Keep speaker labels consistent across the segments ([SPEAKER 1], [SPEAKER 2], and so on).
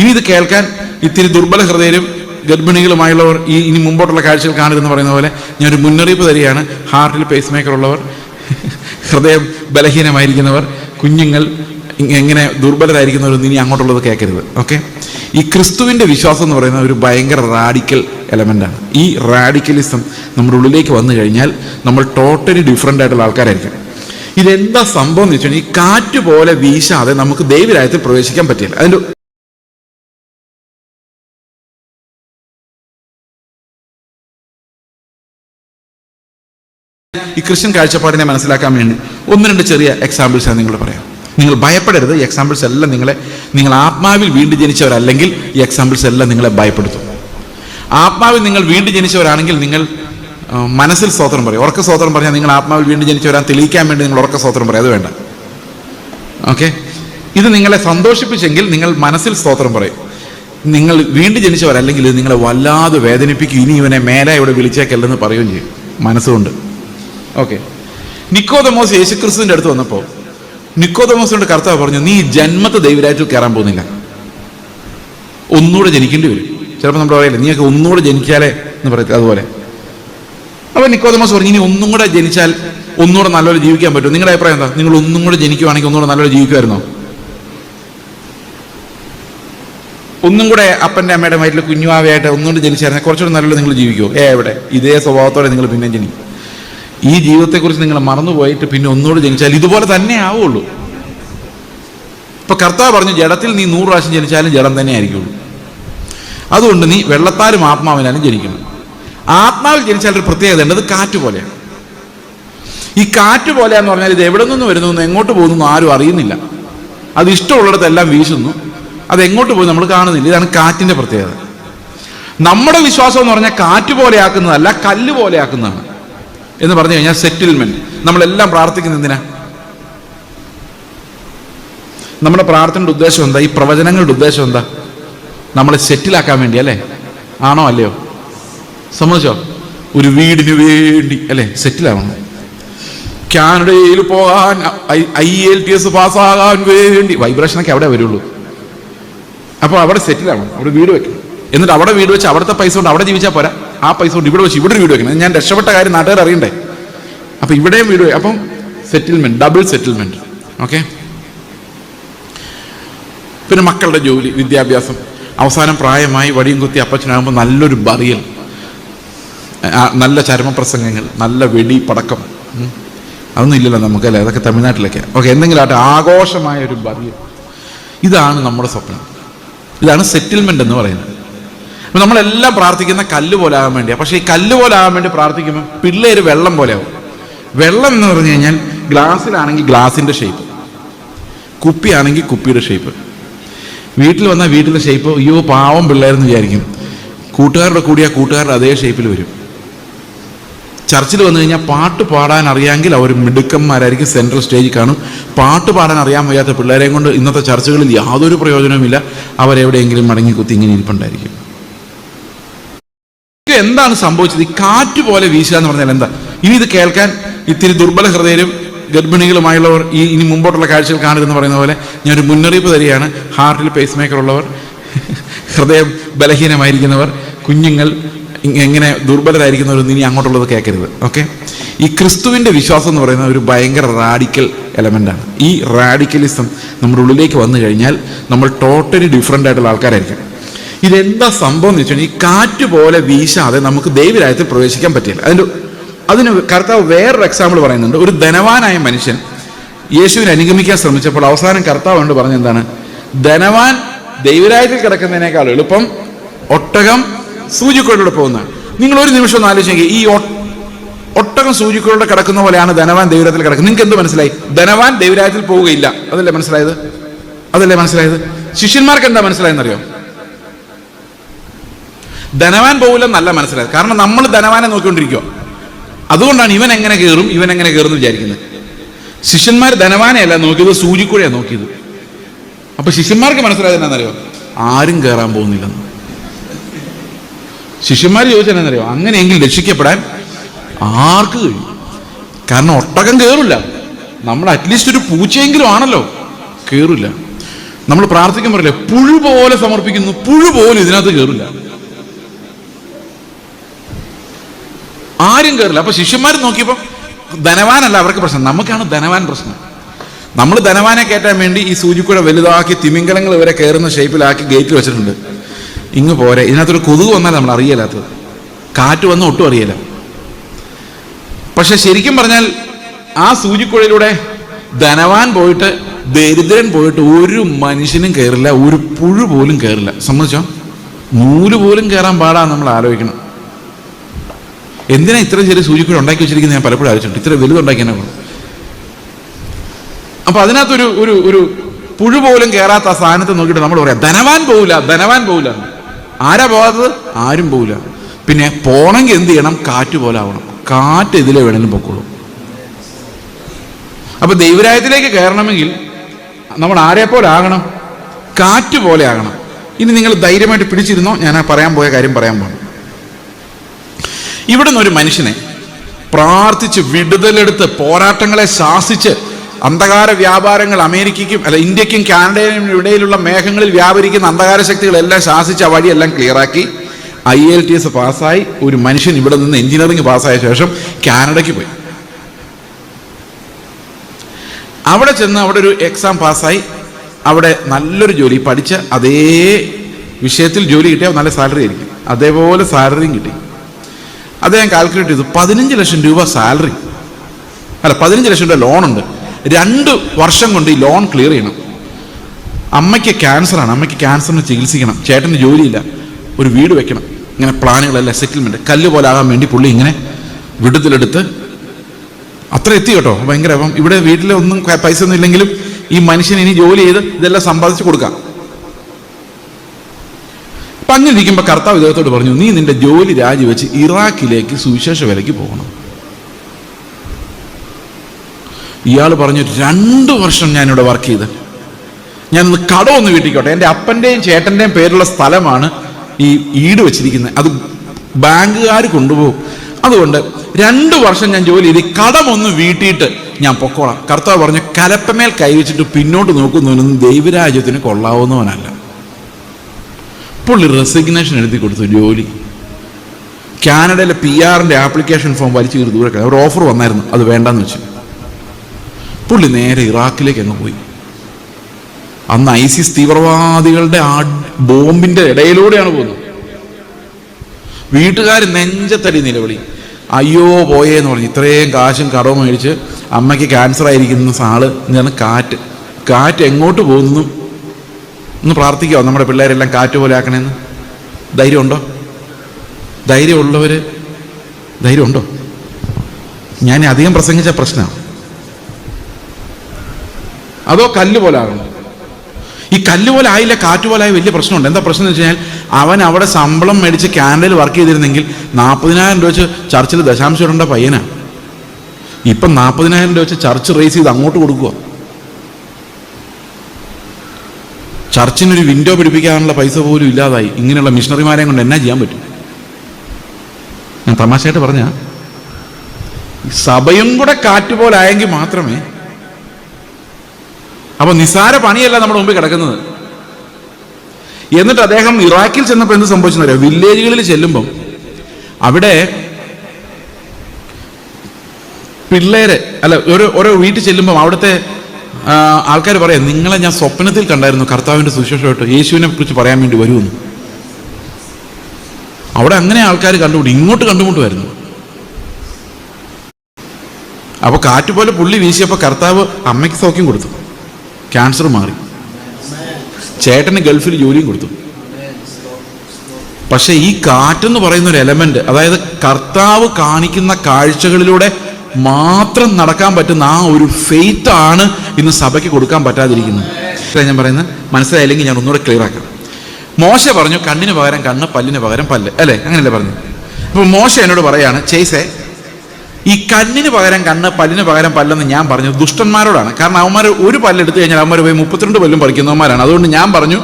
[SPEAKER 1] ഇനി ഇത് കേൾക്കാൻ ഇത്തിരി ദുർബല ഹൃദയരും ഗർഭിണികളുമായുള്ളവർ ഈ ഇനി മുമ്പോട്ടുള്ള കാഴ്ചകൾ കാണരുതെന്ന് പറയുന്ന പോലെ ഞാനൊരു മുന്നറിയിപ്പ് തരികയാണ്. ഹാർട്ടിൽ പേസ് മേക്കർ ഉള്ളവർ ഹൃദയം ബലഹീനമായിരിക്കുന്നവർ കുഞ്ഞുങ്ങൾ എങ്ങനെ ദുർബലരായിരിക്കുന്നവരൊന്നും ഇനി അങ്ങോട്ടുള്ളത് കേൾക്കരുത്. ഓക്കെ ഈ ക്രിസ്തുവിന്റെ വിശ്വാസം എന്ന് പറയുന്നത് ഒരു ഭയങ്കര റാഡിക്കൽ എലമെന്റാണ് ഈ റാഡിക്കലിസം നമ്മുടെ ഉള്ളിലേക്ക് വന്നു കഴിഞ്ഞാൽ നമ്മൾ ടോട്ടലി ഡിഫറെന്റ് ആയിട്ടുള്ള ആൾക്കാരായിരിക്കും. ഇതെന്താ സംഭവം എന്ന് വെച്ചാൽ ഈ കാറ്റ് പോലെ വീശാതെ നമുക്ക് ദൈവരായത്തിൽ പ്രവേശിക്കാൻ പറ്റില്ല. അതിന്റെ ഈ ക്രിസ്ത്യൻ കാഴ്ചപ്പാടിനെ മനസ്സിലാക്കാൻ വേണ്ടി ഒന്ന് രണ്ട് ചെറിയ എക്സാമ്പിൾസ് ആണ് നിങ്ങൾ പറയാം. നിങ്ങൾ ഭയപ്പെടരുത് ഈ എക്സാമ്പിൾസ് എല്ലാം നിങ്ങളെ നിങ്ങൾ ആത്മാവിൽ വീണ്ടും ജനിച്ചവരല്ലെങ്കിൽ ഈ എക്സാമ്പിൾസ് എല്ലാം നിങ്ങളെ ഭയപ്പെടുത്തും. ആത്മാവിൽ നിങ്ങൾ വീണ്ടും ജനിച്ചവരാണെങ്കിൽ നിങ്ങൾ മനസ്സിൽ സ്തോത്രം പറയും. ഉറക്ക സ്തോത്രം പറഞ്ഞാൽ നിങ്ങൾ ആത്മാവിൽ വീണ്ടും ജനിച്ചവരാൻ തെളിയിക്കാൻ വേണ്ടി നിങ്ങൾ ഉറക്ക സ്തോത്രം പറയും. അത് വേണ്ട. ഓക്കെ ഇത് നിങ്ങളെ സന്തോഷിപ്പിച്ചെങ്കിൽ നിങ്ങൾ മനസ്സിൽ സ്തോത്രം പറയും. നിങ്ങൾ വീണ്ടും ജനിച്ചവരല്ലെങ്കിൽ നിങ്ങളെ വല്ലാതെ വേദനിപ്പിക്കും. ഇനി ഇവനെ മേലെ ഇവിടെ വിളിച്ചേക്കല്ലെന്ന് പറയുകയും ചെയ്യും മനസ്സുകൊണ്ട്. ഓക്കെ നിക്കോദമോസ് യേശുക്രിസ്തുവിന്റെ അടുത്ത് വന്നപ്പോൾ നിക്കോദമോസിനോട് കർത്താവ് പറഞ്ഞു നീ ജന്മത്തെ ദൈവരാജ്യത്തിൽ കയറാൻ പോകുന്നില്ല. ഒന്നുകൂടെ ജനിക്കേണ്ടി വരും. ചിലപ്പോൾ നമ്മൾ പറയില്ല നീയൊക്കെ ഒന്നുകൂടെ ജനിക്കാലേ എന്ന് പറയത്തില്ല അതുപോലെ. അപ്പോൾ നിക്കോദമോസ് പറഞ്ഞു ഇനി ഒന്നും കൂടെ ജനിച്ചാൽ ഒന്നുകൂടെ നല്ലപോലെ ജീവിക്കാൻ പറ്റും നിങ്ങളുടെ അഭിപ്രായം എന്താ? നിങ്ങൾ ഒന്നും കൂടെ ജനിക്കുവാണെങ്കിൽ ഒന്നുകൂടെ നല്ലപോലെ ജീവിക്കുമായിരുന്നോ? ഒന്നും കൂടെ അപ്പന്റെ അമ്മയുടെ വയറ്റിൽ കുഞ്ഞുവാവയായിട്ട് ഒന്നുകൂടെ ജനിച്ചായിരുന്നെ കുറച്ചുകൂടെ നല്ലപോലെ നിങ്ങൾ ജീവിക്കുമോ ഏ എവിടെ? ഇതേ സ്വഭാവത്തോടെ നിങ്ങൾ പിന്നെ ജനിക്കും. ഈ ജീവിതത്തെക്കുറിച്ച് നിങ്ങൾ മറന്നുപോയിട്ട് പിന്നെ ഒന്നുകൂടെ ജനിച്ചാൽ ഇതുപോലെ തന്നെ ആവുള്ളൂ. ഇപ്പൊ കർത്താവ് പറഞ്ഞു ജഡത്തിൽ നീ നൂറ് പ്രാവശ്യം ജനിച്ചാലും ജഡം തന്നെ ആയിരിക്കുള്ളൂ. അതുകൊണ്ട് നീ വെള്ളത്താലും ആത്മാവിനാലും ജനിക്കണം. ആത്മാവിൽ ജനിച്ചാൽ ഒരു പ്രത്യേകത ഉണ്ട്. അത് കാറ്റ് പോലെയാണ്. ഈ കാറ്റ് പോലെയാന്ന് പറഞ്ഞാൽ ഇത് എവിടെ നിന്ന് വരുന്നു എങ്ങോട്ട് പോകുന്നു ആരും അറിയുന്നില്ല. അത് ഇഷ്ടമുള്ളിടത്തെല്ലാം വീശുന്നു. അത് എങ്ങോട്ട് പോയി നമ്മൾ കാണുന്നില്ല. ഇതാണ് കാറ്റിന്റെ പ്രത്യേകത. നമ്മുടെ വിശ്വാസം എന്ന് പറഞ്ഞാൽ കാറ്റ് പോലെയാക്കുന്നതല്ല കല്ല് പോലെയാക്കുന്നതാണ് എന്ന് പറഞ്ഞു കഴിഞ്ഞാൽ സെറ്റിൽമെന്റ് നമ്മളെല്ലാം പ്രാർത്ഥിക്കുന്ന എന്തിനാ? നമ്മുടെ പ്രാർത്ഥനയുടെ ഉദ്ദേശം എന്താ? ഈ പ്രവചനങ്ങളുടെ ഉദ്ദേശം എന്താ? നമ്മളെ സെറ്റിലാക്കാൻ വേണ്ടി അല്ലേ? ആണോ അല്ലയോ? സമ്മതിച്ചോ? ഒരു വീടിന് വേണ്ടി അല്ലേ? സെറ്റിലാവണം കാനഡയിൽ പോകാൻ ഐ എൽ ടി എസ് പാസ്സാകാൻ വേണ്ടി വൈബ്രേഷനൊക്കെ അവിടെ വരുള്ളൂ. അപ്പോൾ അവിടെ സെറ്റിലാവണം അവിടെ വീട് വെക്കണം. എന്നിട്ട് അവിടെ വീട് വെച്ച് അവിടുത്തെ പൈസ കൊണ്ട് അവിടെ ജീവിച്ചാൽ പോരാ? ആ പൈസ കൊണ്ട് ഇവിടെ വെച്ച് ഇവിടെ ഒരു വീട് വെക്കണം. ഞാൻ രക്ഷപ്പെട്ട കാര്യം നാട്ടുകാർ അറിയണ്ടേ? അപ്പൊ ഇവിടെയും വീട് അപ്പം സെറ്റിൽമെന്റ് ഡബിൾ സെറ്റിൽമെന്റ് ഓക്കെ പിന്നെ മക്കളുടെ ജോലി വിദ്യാഭ്യാസം. അവസാനം പ്രായമായി വടിയും കുത്തി അപ്പച്ചനാകുമ്പോൾ നല്ലൊരു ബറിയൽ നല്ല ചരമപ്രസംഗങ്ങൾ നല്ല വെടി പടക്കം. അതൊന്നും ഇല്ലല്ലോ നമുക്കല്ലേ അതൊക്കെ തമിഴ്നാട്ടിലൊക്കെ. ഓക്കെ എന്തെങ്കിലും ആട്ടെ ആഘോഷമായ ഒരു ബറിയൽ ഇതാണ് നമ്മുടെ സ്വപ്നം. ഇതാണ് സെറ്റിൽമെന്റ് എന്ന് പറയുന്നത്. അപ്പൊ നമ്മളെല്ലാം പ്രാർത്ഥിക്കുന്ന കല്ല് പോലെ ആകാൻ വേണ്ടിയാണ് പക്ഷേ ഈ കല്ല് പോലെ ആകാൻ വേണ്ടി പ്രാർത്ഥിക്കുമ്പോൾ പിള്ളേര് വെള്ളം പോലെ ആവും. വെള്ളം എന്ന് പറഞ്ഞു കഴിഞ്ഞാൽ ഗ്ലാസ്സിലാണെങ്കിൽ ഗ്ലാസിന്റെ ഷേപ്പ് കുപ്പിയാണെങ്കിൽ കുപ്പിയുടെ ഷേപ്പ് വീട്ടിൽ വന്നാൽ വീട്ടിലെ ഷേപ്പ് അയ്യോ പാവം പിള്ളേരെന്ന് വിചാരിക്കും. കൂട്ടുകാരുടെ കൂടിയാൽ കൂട്ടുകാരുടെ അതേ ഷേപ്പിൽ വരും. ചർച്ചിൽ വന്നു കഴിഞ്ഞാൽ പാട്ട് പാടാൻ അറിയാമെങ്കിൽ അവർ മിടുക്കന്മാരായിരിക്കും സെൻട്രൽ സ്റ്റേജിൽ കാണും. പാട്ട് പാടാൻ അറിയാൻ വയ്യാത്ത പിള്ളേരെയും കൊണ്ട് ഇന്നത്തെ ചർച്ചകളിൽ യാതൊരു പ്രയോജനവുമില്ല. അവരെവിടെയെങ്കിലും മടങ്ങി കുത്തി ഇങ്ങനെ ഇരിപ്പുണ്ടായിരിക്കും. എന്താണ് സംഭവിച്ചത്? ഈ കാറ്റ് പോലെ വീശുക എന്ന് പറഞ്ഞാൽ എന്താ? ഇനി ഇത് കേൾക്കാൻ ഇത്തിരി ദുർബല ഹൃദയരും ഗർഭിണികളുമായുള്ളവർ ഈ ഇനി മുമ്പോട്ടുള്ള കാഴ്ചകൾ കാണരുതെന്ന് പറയുന്ന പോലെ ഞാനൊരു മുന്നറിയിപ്പ് തരികയാണ്. ഹാർട്ടിൽ പേസ് മേക്കർ ഉള്ളവർ ഹൃദയം ബലഹീനമായിരിക്കുന്നവർ കുഞ്ഞുങ്ങൾ എങ്ങനെ ദുർബലരായിരിക്കുന്നവരൊന്നും ഇനി അങ്ങോട്ടുള്ളത് കേൾക്കരുത്. ഓക്കെ? ഈ ക്രിസ്തുവിന്റെ വിശ്വാസം എന്ന് പറയുന്നത് ഒരു ഭയങ്കര റാഡിക്കൽ എലമെന്റാണ് ഈ റാഡിക്കലിസം നമ്മുടെ ഉള്ളിലേക്ക് വന്നു കഴിഞ്ഞാൽ നമ്മൾ ടോട്ടലി ഡിഫറെന്റ് ആയിട്ടുള്ള ആൾക്കാരായിരിക്കും. ഇതെന്താ സംഭവം എന്ന് വെച്ചാൽ ഈ കാറ്റ് പോലെ വീശാതെ നമുക്ക് ദൈവരായത്തിൽ പ്രവേശിക്കാൻ പറ്റില്ല. അതിന്റെ അതിന് കർത്താവ് വേറൊരു എക്സാമ്പിൾ പറയുന്നുണ്ട്. ഒരു ധനവാനായ മനുഷ്യൻ യേശുവിനെ അനുഗമിക്കാൻ ശ്രമിച്ചപ്പോൾ അവസാനം കർത്താവ് കൊണ്ട് പറഞ്ഞ എന്താണ്? ധനവാൻ ദൈവരായത്തിൽ കിടക്കുന്നതിനേക്കാൾ എളുപ്പം ഒട്ടകം സൂചിക്കോടെ പോകുന്ന നിങ്ങൾ ഒരു നിമിഷം ഒന്ന് ആലോചിച്ചെങ്കിൽ ഈ ഒട്ടകം സൂചിക്കോടെ കിടക്കുന്ന പോലെയാണ് ധനവാൻ ദൈവരായത്തിൽ കിടക്കുന്നത്. നിങ്ങൾക്ക് എന്ത് മനസ്സിലായി? ധനവാൻ ദൈവരായത്തിൽ പോവുകയില്ല. അതല്ലേ മനസ്സിലായത്? അതല്ലേ മനസ്സിലായത്? ശിഷ്യന്മാർക്ക് എന്താ മനസ്സിലായെന്നറിയോ? ധനവാൻ പോകില്ലെന്നല്ല മനസ്സിലായത് കാരണം നമ്മൾ ധനവാനെ നോക്കിക്കൊണ്ടിരിക്കുക അതുകൊണ്ടാണ് ഇവൻ എങ്ങനെ കയറും ഇവൻ എങ്ങനെ കയറും എന്ന് വിചാരിക്കുന്നത്. ശിഷ്യന്മാർ ധനവാനെയല്ല നോക്കിയത് സൂചിക്കുഴയാണ് നോക്കിയത്. അപ്പൊ ശിഷ്യന്മാർക്ക് മനസ്സിലായത് എന്നാണെന്നറിയോ ആരും കയറാൻ പോകുന്നില്ലെന്ന്. ശിഷ്യന്മാർ ചോദിച്ചാൽ എന്നറിയോ അങ്ങനെയെങ്കിൽ രക്ഷിക്കപ്പെടാൻ ആർക്ക് കഴിയും? കാരണം ഒട്ടകം കയറില്ല. നമ്മൾ അറ്റ്ലീസ്റ്റ് ഒരു പൂച്ചയെങ്കിലും ആണല്ലോ കയറില്ല. നമ്മൾ പ്രാർത്ഥിക്കാൻ പറയില്ലേ പുഴു പോലെ സമർപ്പിക്കുന്നു പുഴു പോലും ഇതിനകത്ത് കയറില്ല. ആരും കയറില്ല അപ്പൊ ശിഷ്യന്മാർ നോക്കിയപ്പോൾ ധനവാനല്ല അവർക്ക് പ്രശ്നം. നമുക്കാണ് ധനവാൻ പ്രശ്നം. നമ്മൾ ധനവാനെ കയറ്റാൻ വേണ്ടി ഈ സൂചിക്കുഴ വലുതാക്കി തിമിംഗലങ്ങൾ വരെ കയറുന്ന ഷേപ്പിലാക്കി ഗേറ്റിൽ വെച്ചിട്ടുണ്ട്. ഇങ്ങ് പോരെ. ഇതിനകത്തൊരു കൊതുക് വന്നാൽ നമ്മൾ അറിയലാത്തത്. കാറ്റ് വന്ന് ഒട്ടും അറിയില്ല പക്ഷെ ശരിക്കും പറഞ്ഞാൽ ആ സൂചിക്കുഴയിലൂടെ ധനവാൻ പോയിട്ട് ദരിദ്രൻ പോയിട്ട് ഒരു മനുഷ്യനും കയറില്ല. ഒരു പുഴു പോലും കയറില്ല. സമ്മതിച്ചോ? നൂൽ പോലും കയറാൻ പാടാ നമ്മൾ ആലോചിക്കണം. എന്തിനാ ഇത്ര ചെറിയ സൂചിക്കുഴി ഉണ്ടാക്കി വെച്ചിരിക്കുന്നത് ഞാൻ പലപ്പോഴും ആലോചിച്ചിട്ടുണ്ട്. ഇത്ര വലുതുണ്ടാക്കിയാൽ അപ്പൊ അതിനകത്തൊരു ഒരു ഒരു പുഴു പോലും കയറാത്ത ആ സാധനത്തെ നോക്കിയിട്ട് നമ്മൾ പറയാം ധനവാൻ പോവില്ല ധനവാൻ പോവില്ല. ആരാ പോകാത്തത് ആരും പോവില്ല. പിന്നെ പോണെങ്കിൽ എന്ത് ചെയ്യണം? കാറ്റ് പോലെ ആവണം. കാറ്റ് ഇതിലെ വേണേലും പൊക്കോളൂ. അപ്പൊ ദൈവരായത്തിലേക്ക് കയറണമെങ്കിൽ നമ്മൾ ആരെ ആകണം? കാറ്റ് പോലെ ആകണം. ഇനി നിങ്ങൾ ധൈര്യമായിട്ട് പിടിച്ചിരുന്നോ? ഞാൻ ആ പറയാൻ പോയ കാര്യം പറയാൻ പോകും ഇവിടുന്ന് ഒരു മനുഷ്യനെ പ്രാർത്ഥിച്ച് വിടുതലെടുത്ത് പോരാട്ടങ്ങളെ ശാസിച്ച് അന്ധകാര വ്യാപാരങ്ങൾ അമേരിക്കയ്ക്കും അല്ല ഇന്ത്യക്കും കാനഡയും ഇടയിലുള്ള മേഘങ്ങളിൽ വ്യാപരിക്കുന്ന അന്ധകാര ശക്തികളെല്ലാം ശാസിച്ച് ആ വഴിയെല്ലാം ക്ലിയറാക്കി ഐ എൽ ടി എസ് പാസ്സായി. ഒരു മനുഷ്യൻ ഇവിടെ നിന്ന് എഞ്ചിനീയറിംഗ് പാസ്സായ ശേഷം കാനഡയ്ക്ക് പോയി. അവിടെ ചെന്ന് അവിടെ ഒരു എക്സാം പാസ്സായി. അവിടെ നല്ലൊരു ജോലി പഠിച്ച അതേ വിഷയത്തിൽ ജോലി കിട്ടിയാൽ നല്ല സാലറി ആയിരിക്കും. അതേപോലെ സാലറിയും കിട്ടി. അദ്ദേഹം കാൽക്കുലേറ്റ് ചെയ്തു പതിനഞ്ച് ലക്ഷം രൂപ സാലറി അല്ല പതിനഞ്ച് ലക്ഷം രൂപ ലോണുണ്ട് രണ്ട് വർഷം കൊണ്ട് ഈ ലോൺ ക്ലിയർ ചെയ്യണം. അമ്മയ്ക്ക് ക്യാൻസറാണ് അമ്മയ്ക്ക് ക്യാൻസറിന് ചികിത്സിക്കണം. ചേട്ടന് ജോലിയില്ല. ഒരു വീട് വെക്കണം. ഇങ്ങനെ പ്ലാനുകളെല്ലാം സെറ്റിൽമെന്റ് കല്ല് പോലെ ആകാൻ വേണ്ടി പുള്ളി ഇങ്ങനെ വിടുതലെടുത്ത് അത്ര എത്തി കേട്ടോ. ഭയങ്കര അപ്പം ഇവിടെ വീട്ടിലൊന്നും പൈസ ഒന്നും ഇല്ലെങ്കിലും ഈ മനുഷ്യൻ ഇനി ജോലി ചെയ്ത് ഇതെല്ലാം സമ്പാദിച്ച് കൊടുക്കാം. ഇരിക്കുമ്പോൾ കർത്താവ് ഇദ്ദേഹത്തോട് പറഞ്ഞു നീ നിന്റെ ജോലി രാജിവെച്ച് ഇറാഖിലേക്ക് സുവിശേഷ വിലയ്ക്ക് പോകണം. ഇയാൾ പറഞ്ഞു രണ്ട് വർഷം ഞാനിവിടെ വർക്ക് ചെയ്ത്. ഞാനൊന്ന് കടമൊന്ന് വീട്ടിക്കോട്ടെ. എന്റെ അപ്പന്റെയും ചേട്ടന്റെയും പേരുള്ള സ്ഥലമാണ് ഈ ഈട് വെച്ചിരിക്കുന്നത്. അത് ബാങ്കുകാർ കൊണ്ടുപോകും. അതുകൊണ്ട് രണ്ട് വർഷം ഞാൻ ജോലി ചെയ്ത് കടമൊന്ന് വീട്ടിയിട്ട് ഞാൻ പൊക്കോളാം. കർത്താവ് പറഞ്ഞു കലപ്പമേൽ കൈവച്ചിട്ട് പിന്നോട്ട് നോക്കുന്നവനൊന്നും ദൈവരാജ്യത്തിന് കൊള്ളാവുന്നവനല്ല. പുള്ളി റെസിഗ്നേഷൻ എഴുതി കൊടുത്തു ജോലി. കാനഡയിലെ പി ആറിന്റെ ആപ്ലിക്കേഷൻ ഫോം വലിച്ചു കയറി ദൂരെ. ഒരു ഓഫർ വന്നായിരുന്നു. അത് വേണ്ടെന്ന് വെച്ചു. പുള്ളി നേരെ ഇറാഖിലേക്ക് അങ്ങ് പോയി. അന്ന് ഐസിസ് തീവ്രവാദികളുടെ ആ ബോംബിന്റെ ഇടയിലൂടെയാണ് പോകുന്നത്. വീട്ടുകാർ നെഞ്ചത്തടി നിലവിളി. അയ്യോ പോയേന്ന് പറഞ്ഞു. ഇത്രയും കാശും കടവും മേടിച്ച് അമ്മയ്ക്ക് ക്യാൻസർ ആയിരിക്കുന്ന ആൾ ഇതാണ് കാറ്റ്. കാറ്റ് എങ്ങോട്ട് പോകുന്നു? ഒന്ന് പ്രാർത്ഥിക്കാമോ നമ്മുടെ പിള്ളേരെല്ലാം കാറ്റ് പോലെ ആക്കണേന്ന്. ധൈര്യമുണ്ടോ? ധൈര്യമുള്ളവർ ധൈര്യമുണ്ടോ? ഞാൻ അധികം പ്രസംഗിച്ച പ്രശ്നമാണ് അതോ കല്ല് പോലെ ആകണം? ഈ കല്ല് പോലെ ആയില്ല കാറ്റ് പോലെ ആയി വലിയ പ്രശ്നമുണ്ട്. എന്താ പ്രശ്നം എന്ന് വെച്ച് കഴിഞ്ഞാൽ അവൻ അവിടെ ശമ്പളം മേടിച്ച് കാനഡയിൽ വർക്ക് ചെയ്തിരുന്നെങ്കിൽ നാൽപ്പതിനായിരം രൂപ വെച്ച് ചർച്ചിൽ ദശാംശം ഇടേണ്ട പയ്യനാണ് ഇപ്പം നാൽപ്പതിനായിരം രൂപ വെച്ച് ചർച്ച് റേസ് ചെയ്ത് അങ്ങോട്ട് കൊടുക്കുക ചർച്ചിനൊരു വിൻഡോ പിടിപ്പിക്കാനുള്ള പൈസ പോലും ഇല്ലാതായി. ഇങ്ങനെയുള്ള മിഷണറിമാരെ കൊണ്ട് എന്നാ ചെയ്യാൻ പറ്റും? ഞാൻ തമാശയായിട്ട് പറഞ്ഞ സഭയും കൂടെ കാറ്റുപോലായെങ്കിൽ മാത്രമേ അപ്പൊ നിസാര പണിയല്ല നമ്മുടെ മുമ്പിൽ കിടക്കുന്നത്. എന്നിട്ട് അദ്ദേഹം ഇറാഖിൽ ചെന്നപ്പോൾ എന്ത് സംഭവിച്ചെന്നറിയോ വില്ലേജുകളിൽ ചെല്ലുമ്പം അവിടെ പിള്ളേരെ അല്ല ഒരു ഓരോ വീട്ടിൽ ചെല്ലുമ്പം അവിടുത്തെ ആൾക്കാർ പറയാം നിങ്ങളെ ഞാൻ സ്വപ്നത്തിൽ കണ്ടായിരുന്നു കർത്താവിന്റെ സുശേഷമായിട്ട് യേശുവിനെ കുറിച്ച് പറയാൻ വേണ്ടി വരുമെന്ന്. അവിടെ അങ്ങനെ ആൾക്കാർ കണ്ടുമുട്ടി ഇങ്ങോട്ട് കണ്ടുമുട്ടുമായിരുന്നു. അപ്പൊ കാറ്റ് പോലെ പുള്ളി വീശിയപ്പോൾ കർത്താവ് അമ്മയ്ക്ക് സൗഖ്യം കൊടുത്തു. ക്യാൻസർ മാറി. ചേട്ടന് ഗൾഫിൽ ജോലിയും കൊടുത്തു. പക്ഷേ ഈ കാറ്റെന്ന് പറയുന്ന ഒരു എലമെന്റ് അതായത് കർത്താവ് കാണിക്കുന്ന കാഴ്ചകളിലൂടെ മാത്രം നടക്കാൻ പറ്റുന്ന ആ ഒരു ഫെയ്ത്ത് ആണ് ഇന്ന് സഭയ്ക്ക് കൊടുക്കാൻ പറ്റാതിരിക്കുന്നത്. ഞാൻ പറയുന്നത് മനസ്സിലായില്ലെങ്കിൽ ഞാൻ ഒന്നുകൂടെ ക്ലിയർ ആക്കാം. മോശ പറഞ്ഞു കണ്ണിന് പകരം കണ്ണ് പല്ലിന് പകരം പല്ല്. അല്ലേ? അങ്ങനെയല്ലേ പറഞ്ഞു. അപ്പൊ മോശ എന്നോട് പറയാണ് ചേസേ ഈ കണ്ണിന് പകരം കണ്ണ് പല്ലിന് പകരം പല്ലെന്ന് ഞാൻ പറഞ്ഞു ദുഷ്ടന്മാരോടാണ്. കാരണം അവന്മാർ ഒരു പല്ലെടുത്തു കഴിഞ്ഞാൽ അവന്മാർ പോയി മുപ്പത്തിരണ്ട് പല്ലും പറിക്കുന്നവന്മാരാണ്. അതുകൊണ്ട് ഞാൻ പറഞ്ഞു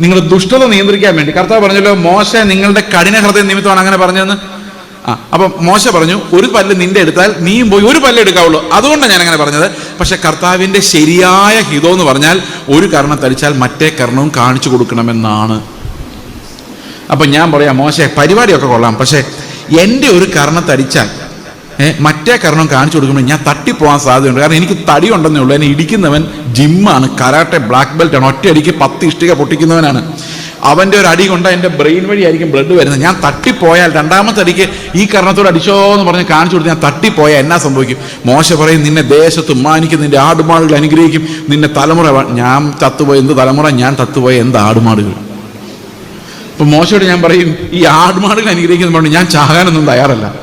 [SPEAKER 1] നിങ്ങൾ ദുഷ്ടത നിയന്ത്രിക്കാൻ വേണ്ടി. കർത്താവ് പറഞ്ഞല്ലോ മോശ നിങ്ങളുടെ കഠിന ഹൃദയ നിമിത്തമാണ് അങ്ങനെ പറഞ്ഞതെന്ന്. ആ അപ്പൊ മോശ പറഞ്ഞു ഒരു പല്ല് നിന്റെ എടുത്താൽ നീയും പോയി ഒരു പല്ല് എടുക്കാവുള്ളൂ. അതുകൊണ്ടാണ് ഞാൻ അങ്ങനെ പറഞ്ഞത്. പക്ഷെ കർത്താവിന്റെ ശരിയായ ഹിതം എന്ന് പറഞ്ഞാൽ ഒരു കർണം തടിച്ചാൽ മറ്റേ കർണവും കാണിച്ചു കൊടുക്കണമെന്നാണ്. അപ്പൊ ഞാൻ പറയാം മോശ പരിപാടിയൊക്കെ കൊള്ളാം. പക്ഷെ എന്റെ ഒരു കർണം തടിച്ചാൽ മറ്റേ കർണം കാണിച്ചു കൊടുക്കുമ്പോൾ ഞാൻ തട്ടിപ്പോകാൻ സാധ്യതയുണ്ട്. കാരണം എനിക്ക് തടി ഉണ്ടെന്നേ ഉള്ളൂ. എന്നെ ഇടിക്കുന്നവൻ ജിമ്മാണ് കരാട്ടെ ബ്ലാക്ക് ബെൽറ്റ് ആണ് ഒറ്റ അടിക്ക് പത്ത് ഇഷ്ടിക പൊട്ടിക്കുന്നവനാണ്. അവന്റെ ഒരു അടി കൊണ്ട് എന്റെ ബ്രെയിൻ വഴി ആയിരിക്കും ബ്ലഡ് വരുന്നത്. ഞാൻ തട്ടിപ്പോയാൽ രണ്ടാമത്തെ അടിക്ക് ഈ കർണത്തോട് അടിച്ചോ എന്ന് പറഞ്ഞ് കാണിച്ചു കൊടുത്ത് ഞാൻ തട്ടിപ്പോയാൽ എന്നാ സംഭവിക്കും? മോശ പറയും നിന്നെ ദേശത്ത് മാനിക്കും നിന്റെ ആടുമാടുകൾ അനുഗ്രഹിക്കും നിന്നെ തലമുറ ഞാൻ തത്തുപോയ എന്ത് തലമുറ? ഞാൻ തത്തുപോയ എന്ത് ആടുമാടുകൾ? അപ്പൊ മോശയോട് ഞാൻ പറയും ഈ ആടുമാടുകൾ അനുഗ്രഹിക്കുന്ന പറഞ്ഞു ഞാൻ ചാകാനൊന്നും തയ്യാറല്ല.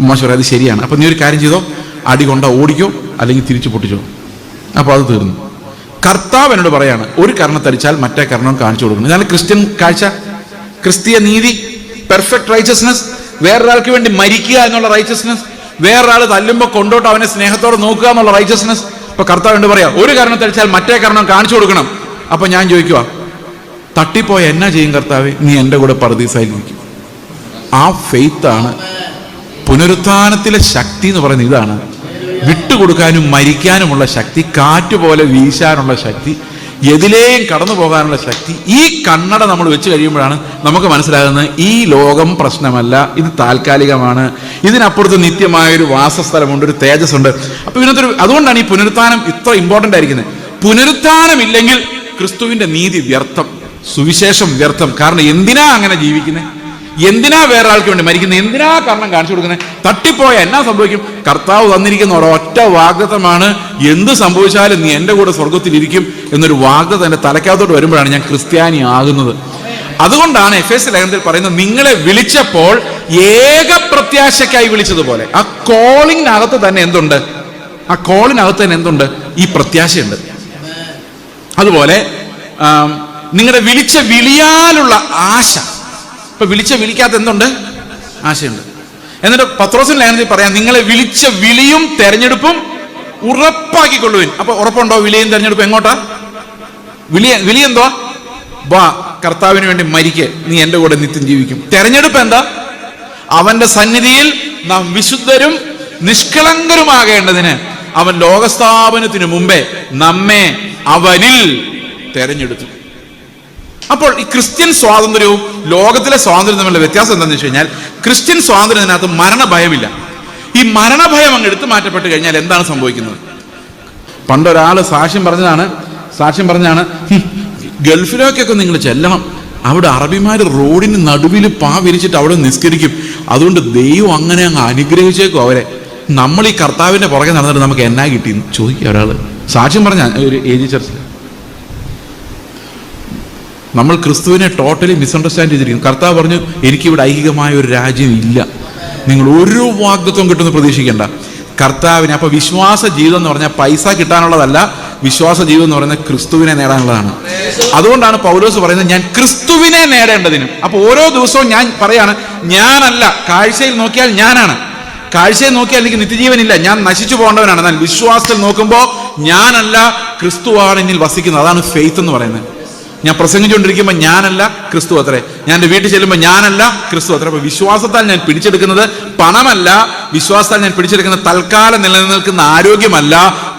[SPEAKER 1] മോശ പറയും അത് ശരിയാണ്. അപ്പൊ നീ ഒരു കാര്യം ചെയ്തോ അടി കൊണ്ട ഓടിക്കോ അല്ലെങ്കിൽ തിരിച്ചു പൊട്ടിച്ചോ. അപ്പൊ അത് തീർന്നു. കർത്താവ് എന്നോട് പറയാണ് ഒരു കർണത്തടിച്ചാൽ മറ്റേ കർണം കാണിച്ചു കൊടുക്കുന്നു. ഇതാണ് ക്രിസ്ത്യൻ കാഴ്ച. ക്രിസ്തീയ നീതി പെർഫെക്റ്റ് റൈച്ചസ്നസ് വേറൊരാൾക്ക് വേണ്ടി മരിക്കുക എന്നുള്ള റൈച്ചസ്നസ് വേറൊരാൾ തല്ലുമ്പോൾ കൊണ്ടോട്ട് അവനെ സ്നേഹത്തോടെ നോക്കുക എന്നുള്ള റൈച്ചസ്നസ് ഇപ്പൊ കർത്താവ് എന്നോട് പറയാം ഒരു കർണത്തടിച്ചാൽ മറ്റേ കർണം കാണിച്ചു കൊടുക്കണം. അപ്പൊ ഞാൻ ചോദിക്കുക തട്ടിപ്പോയ എന്നാ ചെയ്യും കർത്താവ്? നീ എന്റെ കൂടെ പറദീസായിരിക്കും ആ ഫെയ്ത്താണ് പുനരുത്ഥാനത്തിലെ ശക്തി എന്ന് പറയുന്നത് ഇതാണ്. വിട്ടുകൊടുക്കാനും മരിക്കാനുമുള്ള ശക്തി കാറ്റ് പോലെ വീശാനുള്ള ശക്തി എതിലേയും കടന്നു പോകാനുള്ള ശക്തി ഈ കണ്ണട നമ്മൾ വെച്ച് കഴിയുമ്പോഴാണ് നമുക്ക് മനസ്സിലാകുന്നത് ഈ ലോകം പ്രശ്നമല്ല ഇത് താൽക്കാലികമാണ്. ഇതിനപ്പുറത്ത് നിത്യമായൊരു വാസസ്ഥലമുണ്ട് ഒരു തേജസ് ഉണ്ട് അപ്പൊ ഇതിനകത്തൊരു അതുകൊണ്ടാണ് ഈ പുനരുത്ഥാനം ഇത്ര ഇമ്പോർട്ടന്റ് ആയിരിക്കുന്നത്. പുനരുത്ഥാനം ഇല്ലെങ്കിൽ ക്രിസ്തുവിന്റെ നീതി വ്യർത്ഥം സുവിശേഷം വ്യർത്ഥം. കാരണം എന്തിനാ അങ്ങനെ ജീവിക്കുന്നത് എന്തിനാ വേറെ ആൾക്ക് വേണ്ടി മരിക്കുന്നത്? എന്തിനാ കാരണം കാണിച്ചു കൊടുക്കുന്നത്? തട്ടിപ്പോയ എന്നാ സംഭവിക്കും? കർത്താവ് തന്നിരിക്കുന്ന ഒരൊറ്റ വാഗ്ദത്തമാണ്. എന്ത് സംഭവിച്ചാലും നീ എന്റെ കൂടെ സ്വർഗത്തിലിരിക്കും എന്നൊരു വാഗ്ദത്തം എന്റെ തലക്കകത്തോട്ട് വരുമ്പോഴാണ് ഞാൻ ക്രിസ്ത്യാനി ആകുന്നത്. അതുകൊണ്ടാണ് എഫ് എസ് ലേഖനത്തിൽ പറയുന്നത് നിങ്ങളെ വിളിച്ചപ്പോൾ ഏക പ്രത്യാശയ്ക്കായി വിളിച്ചതുപോലെ. ആ കോളിങ്ങിനകത്ത് തന്നെ എന്തുണ്ട്? ആ കോളിനകത്ത് തന്നെ എന്തുണ്ട്? ഈ പ്രത്യാശയുണ്ട്. അതുപോലെ നിങ്ങളുടെ വിളിച്ച വിളിയാലുള്ള ആശ ഇപ്പൊ വിളിച്ച വിളിക്കാത്ത എന്തുണ്ട്? ആശയുണ്ട് എന്നിട്ട് പത്രോസിൻ ലേഖനത്തിൽ പറയാം നിങ്ങളെ വിളിച്ച വിളിയും തെരഞ്ഞെടുപ്പും ഉറപ്പാക്കിക്കൊള്ളുവിൻ. അപ്പൊ ഉറപ്പുണ്ടോ? വിളിയും തെരഞ്ഞെടുപ്പും എങ്ങോട്ടാ? വിളി വിളി എന്തോ വാ കർത്താവിന് വേണ്ടി മരിക്ക്. നീ എന്റെ കൂടെ നിത്യം ജീവിക്കും. തെരഞ്ഞെടുപ്പ് എന്താ? അവന്റെ സന്നിധിയിൽ നാം വിശുദ്ധരും നിഷ്കളങ്കരുമാകേണ്ടതിന് അവൻ ലോകസ്ഥാപനത്തിന് മുമ്പേ നമ്മെ അവനിൽ തെരഞ്ഞെടുത്തു. അപ്പോൾ ഈ ക്രിസ്ത്യൻ സ്വാതന്ത്ര്യവും ലോകത്തിലെ സ്വാതന്ത്ര്യം തമ്മിലുള്ള വ്യത്യാസം എന്താണെന്ന് വെച്ച് കഴിഞ്ഞാൽ ക്രിസ്ത്യൻ സ്വാതന്ത്ര്യത്തിനകത്ത് മരണഭയമില്ല. ഈ മരണഭയം അങ്ങ് എടുത്തു മാറ്റപ്പെട്ട് കഴിഞ്ഞാൽ എന്താണ് സംഭവിക്കുന്നത്? പണ്ടൊരാൾ സാക്ഷ്യം പറഞ്ഞതാണ് സാക്ഷ്യം പറഞ്ഞാണ് "ഹും, ഗൾഫിലേക്കൊക്കെ നിങ്ങൾ ചെല്ലണം. അവിടെ അറബിമാർ റോഡിന് നടുവിൽ പാ വിരിച്ചിട്ട് അവിടെ നിസ്കരിക്കും. അതുകൊണ്ട് ദൈവം അങ്ങനെ അങ്ങ് അനുഗ്രഹിച്ചേക്കും അവരെ. നമ്മൾ ഈ കർത്താവിന്റെ പുറകെ നടന്നിട്ട് നമുക്ക് എന്നാ കിട്ടിയെന്ന്? ചോദിക്കുക ഒരാൾ. സാക്ഷ്യം പറഞ്ഞ ഒരു ഏജ് ചർച്ചിൽ നമ്മൾ ക്രിസ്തുവിനെ ടോട്ടലി മിസ്അണ്ടർസ്റ്റാൻഡ് ചെയ്തിരിക്കുന്നു. കർത്താവ് പറഞ്ഞു എനിക്കിവിടെ ഐഹികമായ ഒരു രാജ്യം ഇല്ല. നിങ്ങൾ ഒരു വാഗ്ദത്വം കിട്ടുമെന്ന് പ്രതീക്ഷിക്കേണ്ട. കർത്താവിനെ അപ്പൊ വിശ്വാസ ജീവിതം എന്ന് പറഞ്ഞാൽ പൈസ കിട്ടാനുള്ളതല്ല വിശ്വാസ ജീവിതം എന്ന് പറയുന്നത് ക്രിസ്തുവിനെ നേടാനുള്ളതാണ്. അതുകൊണ്ടാണ് പൗലോസ് പറയുന്നത് ഞാൻ ക്രിസ്തുവിനെ നേടേണ്ടതിനും. അപ്പൊ ഓരോ ദിവസവും ഞാൻ പറയാണ് ഞാനല്ല. കാഴ്ചയിൽ നോക്കിയാൽ ഞാനാണ്. കാഴ്ചയിൽ നോക്കിയാൽ എനിക്ക് നിത്യജീവനില്ല. ഞാൻ നശിച്ചു പോകേണ്ടവനാണ്. എന്നാൽ വിശ്വാസത്തിൽ നോക്കുമ്പോൾ ഞാനല്ല ക്രിസ്തുവാണ് എന്നിൽ വസിക്കുന്നത്. അതാണ് ഫെയ്ത്ത് എന്ന് പറയുന്നത്. ഞാൻ പ്രസംഗിച്ചുകൊണ്ടിരിക്കുമ്പോൾ ഞാനല്ല ക്രിസ്തു അത്രേ. ഞാൻ എന്റെ വീട്ടിൽ ചെല്ലുമ്പോൾ ഞാനല്ല ക്രിസ്തു അത്രേ. അപ്പോൾ വിശ്വാസത്താൽ ഞാൻ പിടിച്ചെടുക്കുന്നത് പണമല്ല വിശ്വാസത്താൽ ഞാൻ പിടിച്ചെടുക്കുന്ന തൽക്കാലം നിലനിൽക്കുന്ന ആരോഗ്യമല്ല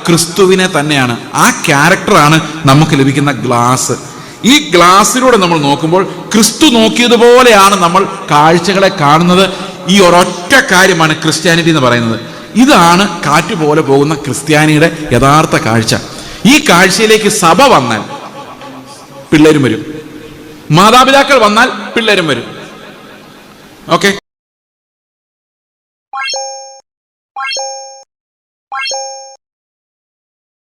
[SPEAKER 1] ക്രിസ്തുവിനെ തന്നെയാണ്. ആ ക്യാരക്ടറാണ് നമുക്ക് ലഭിക്കുന്ന ഗ്ലാസ് ഈ ഗ്ലാസ്സിലൂടെ നമ്മൾ നോക്കുമ്പോൾ ക്രിസ്തു നോക്കിയതുപോലെയാണ് നമ്മൾ കാഴ്ചകളെ കാണുന്നത്. ഈ ഒരൊറ്റ കാര്യമാണ് ക്രിസ്ത്യാനിറ്റി എന്ന് പറയുന്നത്. ഇതാണ് കാറ്റ് പോലെ പോകുന്ന ക്രിസ്ത്യാനിയുടെ യഥാർത്ഥ കാഴ്ച. ഈ കാഴ്ചയിലേക്ക് സഭ വന്നാൽ പിള്ളേരും വരും. മാതാപിതാക്കൾ വന്നാൽ പിള്ളേരും വരും. ഓക്കെ?